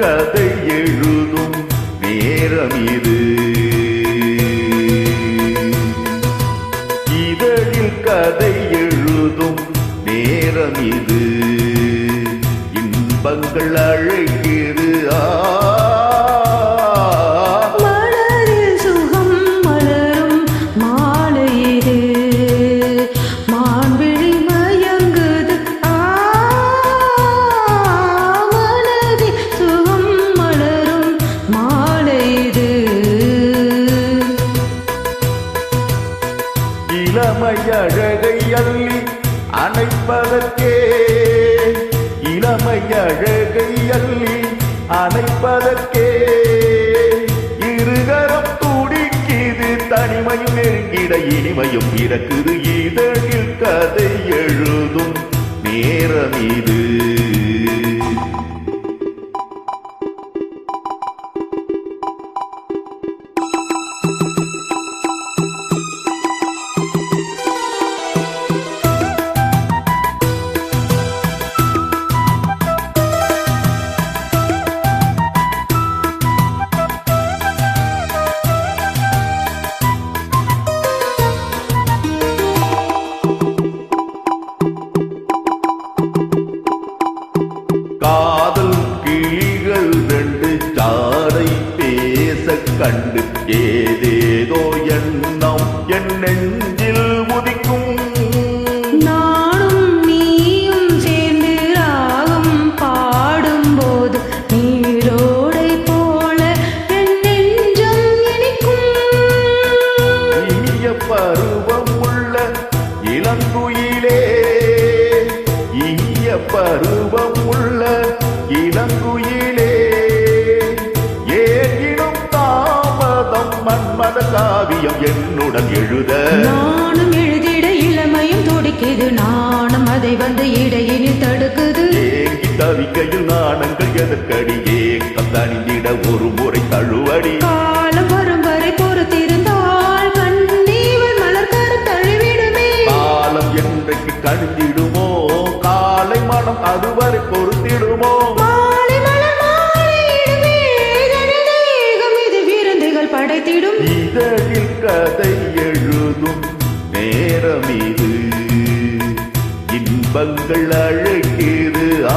கதை எழுதும் நேரம் இது. இதழில் கதை எழுதும் நேரம் இது. இன்பங்கள் அழைக்கிறார் இளமை அழகை அள்ளி அணைப்பதற்கே. இளமை அழகை அள்ளி அணைப்பதற்கே. இருகரம் துடிக்கிது தனிமையும் நெருங்கிட இனிமையும் இறக்குது இதழில் கதை எழுதும் நேரம் இது கண்டு ஏதேதோ எண்ணம் என் நெஞ்சில் உதிக்கும். நானும் நீயும் சேர்ந்து ராகம் பாடும்போது நீரோடை போல என் நெஞ்சம் இனிக்கும். இனிய பருவம் உள்ள இளங்குயிலே இனிய பருவம் உள்ள இளங்குயிலே மன்மத காவியம் என்னுடன் எழுத. நானும் எழுதிட இளமையும் துடிக்குது. நானும் அதை வந்து இடையினில் தடுக்குது. ஏங்கி தவிக்கையில் நாணங்கள் எதற்கடி? ஏக்கம் ஒரு முறை தழுவடி இன்பங்கள் அழைக்கிறது ஆ.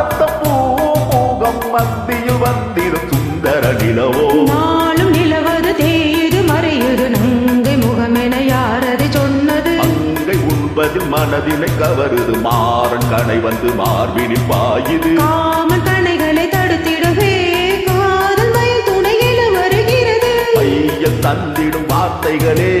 ஆனந்த பூமுகம் மத்தியில் வந்திடும் சுந்தர நிலவோ நாளும் நிலவது தேயுது மறையுது நங்கை முகமென யாரது சொன்னது அங்கை உண்பதில் மனதினை கவருது மாறன் கனை வந்து மார்பினில் பாயுது காமன் கணைகளை தடுத்திடவே காதல் மயில் துணையில வருகிறது மையல் தந்திடும் வார்த்தைகளே